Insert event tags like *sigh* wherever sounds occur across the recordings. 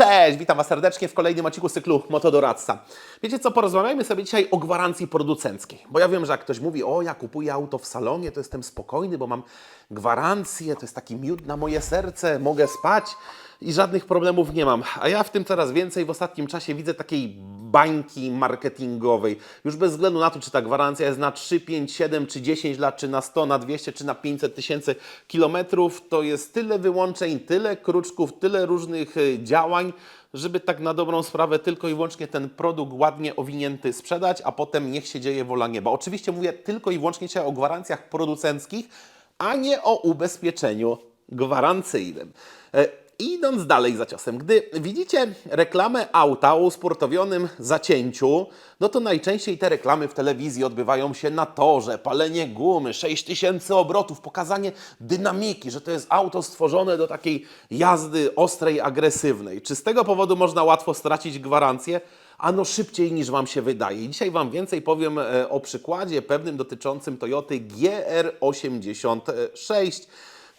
Cześć, witam Was serdecznie w kolejnym odcinku cyklu Motodoradca. Wiecie co, porozmawiajmy sobie dzisiaj o gwarancji producenckiej. Bo ja wiem, że jak ktoś mówi, o ja kupuję auto w salonie, to jestem spokojny, bo mam gwarancję, to jest taki miód na moje serce, mogę spać i żadnych problemów nie mam. A ja w tym coraz więcej w ostatnim czasie widzę takiej bańki marketingowej. Już bez względu na to, czy ta gwarancja jest na 3, 5, 7 czy 10 lat, czy na 100, na 200, czy na 500 tysięcy kilometrów, to jest tyle wyłączeń, tyle kruczków, tyle różnych y, działań, żeby tak na dobrą sprawę tylko i wyłącznie ten produkt ładnie owinięty sprzedać, a potem niech się dzieje wola nieba. Oczywiście mówię tylko i wyłącznie dzisiaj o gwarancjach producenckich, a nie o ubezpieczeniu gwarancyjnym. Idąc dalej za ciosem, gdy widzicie reklamę auta o usportowionym zacięciu, no to najczęściej te reklamy w telewizji odbywają się na torze, palenie gumy, 6000 obrotów, pokazanie dynamiki, że to jest auto stworzone do takiej jazdy ostrej, agresywnej. Czy z tego powodu można łatwo stracić gwarancję? Ano szybciej niż Wam się wydaje. Dzisiaj Wam więcej powiem e, o przykładzie pewnym dotyczącym Toyoty GR86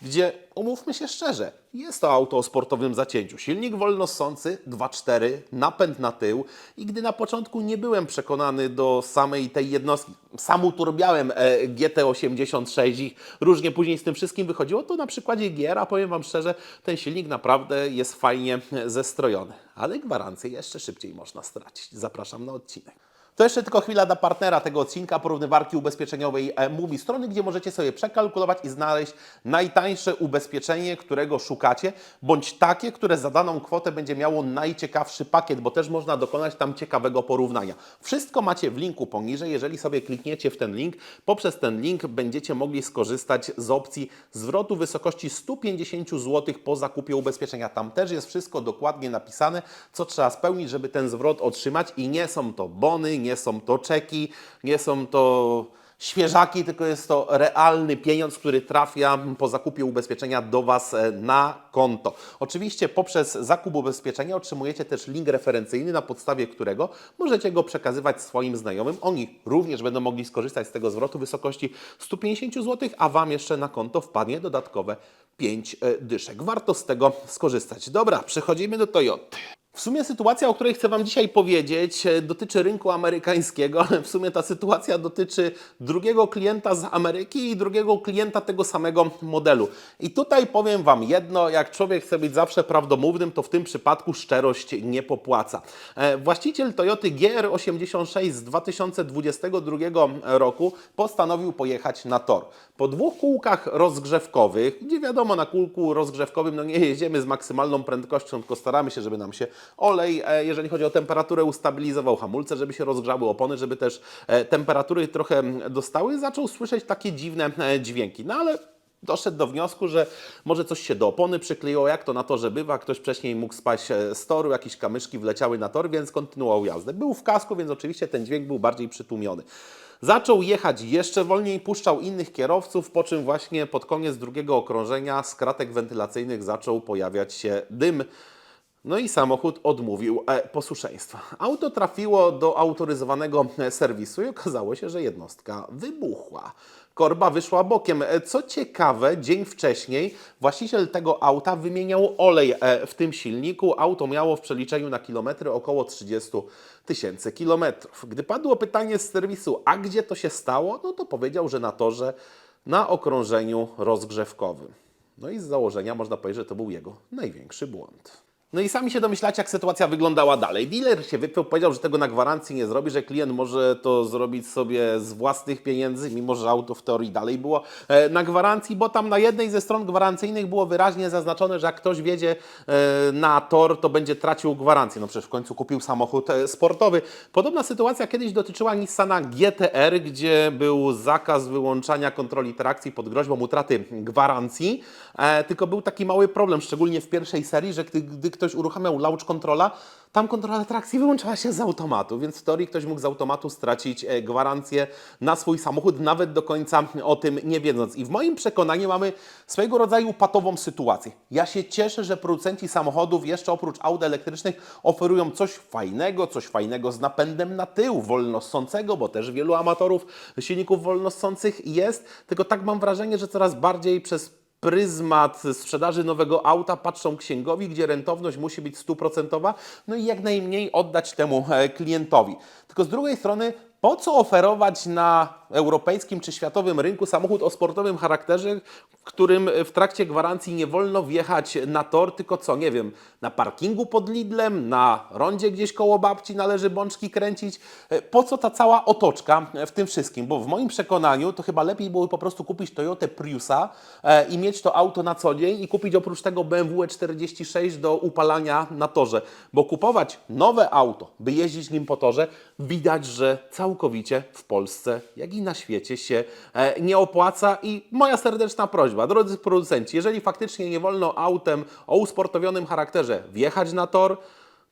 gdzie umówmy się szczerze, jest to auto o sportowym zacięciu. Silnik wolnossący 2.4, napęd na tył i gdy na początku nie byłem przekonany do samej tej jednostki, sam uturbiałem e, GT86 i różnie później z tym wszystkim wychodziło, to na przykładzie GR, powiem Wam szczerze, ten silnik naprawdę jest fajnie zestrojony. Ale gwarancję jeszcze szybciej można stracić. Zapraszam na odcinek. To jeszcze tylko chwila dla partnera tego odcinka, porównywarki ubezpieczeniowej e, Mubi, strony, gdzie możecie sobie przekalkulować i znaleźć najtańsze ubezpieczenie, którego szukacie, bądź takie, które za daną kwotę będzie miało najciekawszy pakiet, bo też można dokonać tam ciekawego porównania. Wszystko macie w linku poniżej. Jeżeli sobie klikniecie w ten link, poprzez ten link będziecie mogli skorzystać z opcji zwrotu wysokości 150 zł po zakupie ubezpieczenia. Tam też jest wszystko dokładnie napisane, co trzeba spełnić, żeby ten zwrot otrzymać i nie są to bony, nie są to czeki, nie są to świeżaki, tylko jest to realny pieniądz, który trafia po zakupie ubezpieczenia do Was e, na konto. Oczywiście poprzez zakup ubezpieczenia otrzymujecie też link referencyjny, na podstawie którego możecie go przekazywać swoim znajomym. Oni również będą mogli skorzystać z tego zwrotu w wysokości 150 zł, a Wam jeszcze na konto wpadnie dodatkowe 5 dyszek. Warto z tego skorzystać. Dobra, przechodzimy do Toyoty. W sumie sytuacja, o której chcę Wam dzisiaj powiedzieć, e, dotyczy rynku amerykańskiego, *laughs* ale w sumie ta sytuacja dotyczy drugiego klienta z Ameryki i drugiego klienta tego samego modelu. I tutaj powiem Wam jedno, jak człowiek chce być zawsze prawdomównym, to w tym przypadku szczerość nie popłaca. E, Właściciel Toyoty GR86 z 2022 roku postanowił pojechać na tor. Po dwóch kółkach rozgrzewkowych, gdzie wiadomo, na kółku rozgrzewkowym no nie jedziemy z maksymalną prędkością, tylko staramy się, żeby nam się olej, e, jeżeli chodzi o temperaturę, ustabilizował hamulce, żeby się rozgrzały opony, żeby też e, temperatury trochę mm, dostały, zaczął słyszeć takie dziwne e, dźwięki. No ale doszedł do wniosku, że może coś się do opony przykleiło, jak to na torze bywa, ktoś wcześniej mógł spać e, z toru, jakieś kamyczki wleciały na tor, więc kontynuował jazdę. Był w kasku, więc oczywiście ten dźwięk był bardziej przytłumiony. Zaczął jechać jeszcze wolniej, puszczał innych kierowców, po czym właśnie pod koniec drugiego okrążenia z kratek wentylacyjnych zaczął pojawiać się dym. No i samochód odmówił e, posłuszeństwa. Auto trafiło do autoryzowanego e, serwisu i okazało się, że jednostka wybuchła. Korba wyszła bokiem. E, Co ciekawe, dzień wcześniej właściciel tego auta wymieniał olej w tym silniku. Auto miało w przeliczeniu na kilometry około 30 tysięcy kilometrów. Gdy padło pytanie z serwisu, a gdzie to się stało, no to powiedział, że na torze na okrążeniu rozgrzewkowym. No i z założenia można powiedzieć, że to był jego największy błąd. No i sami się domyślacie, jak sytuacja wyglądała dalej. Dealer się wypiął, powiedział, że tego na gwarancji nie zrobi, że klient może to zrobić sobie z własnych pieniędzy, mimo że auto w teorii dalej było e, na gwarancji, bo tam na jednej ze stron gwarancyjnych było wyraźnie zaznaczone, że jak ktoś wiedzie e, na tor, to będzie tracił gwarancję. No przecież w końcu kupił samochód e, sportowy. Podobna sytuacja kiedyś dotyczyła Nissana GTR, gdzie był zakaz wyłączania kontroli trakcji pod groźbą utraty gwarancji, tylko był taki mały problem, szczególnie w pierwszej serii, że gdy, gdy ktoś uruchamiał launch controla, tam kontrola trakcji wyłączała się z automatu, więc w teorii ktoś mógł z automatu stracić e, gwarancję na swój samochód, nawet do końca o tym nie wiedząc. I w moim przekonaniu mamy swojego rodzaju patową sytuację. Ja się cieszę, że producenci samochodów jeszcze oprócz aut elektrycznych oferują coś fajnego, coś fajnego z napędem na tył, wolnossącego, bo też wielu amatorów silników wolnossących jest, tylko tak mam wrażenie, że coraz bardziej przez pryzmat sprzedaży nowego auta patrzą księgowi, gdzie rentowność musi być stuprocentowa, no i jak najmniej oddać temu e, klientowi. Tylko z drugiej strony, po co oferować na europejskim czy światowym rynku samochód o sportowym charakterze, którym w trakcie gwarancji nie wolno wjechać na tor, tylko co, nie wiem, na parkingu pod Lidlem, na rondzie gdzieś koło babci należy bączki kręcić. E, Po co ta cała otoczka w tym wszystkim? Bo w moim przekonaniu to chyba lepiej było po prostu kupić Toyotę Priusa e, i mieć to auto na co dzień i kupić oprócz tego BMW 46 do upalania na torze. Bo kupować nowe auto, by jeździć nim po torze, widać, że całkowicie w Polsce, jak i na świecie się e, nie opłaca. I moja serdeczna prośba, drodzy producenci, jeżeli faktycznie nie wolno autem o usportowionym charakterze wjechać na tor,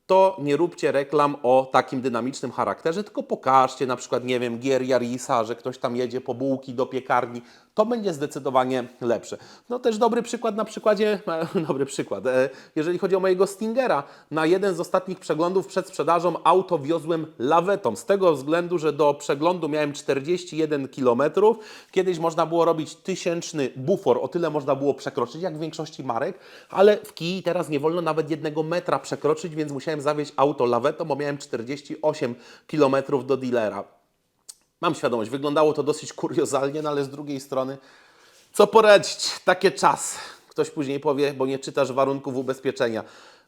to nie róbcie reklam o takim dynamicznym charakterze, tylko pokażcie na przykład, nie wiem, gier Jarisa, że ktoś tam jedzie po bułki do piekarni. To będzie zdecydowanie lepsze. No też dobry przykład na przykładzie, *laughs* dobry przykład, e, jeżeli chodzi o mojego Stingera. Na jeden z ostatnich przeglądów przed sprzedażą auto wiozłem lawetą, z tego względu, że do przeglądu miałem 41 km. Kiedyś można było robić tysięczny bufor, o tyle można było przekroczyć, jak w większości marek, ale w Kii teraz nie wolno nawet jednego metra przekroczyć, więc musiałem zawieźć auto lawetą, bo miałem 48 km do dealera. Mam świadomość, wyglądało to dosyć kuriozalnie, no ale z drugiej strony, co poradzić, takie czas. Ktoś później powie, bo nie czytasz warunków ubezpieczenia.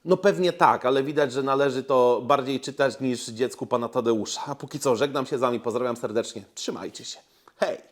No pewnie tak, ale widać, że należy to bardziej czytać niż dziecku pana Tadeusza. A póki co żegnam się z wami, pozdrawiam serdecznie. Trzymajcie się. Hej!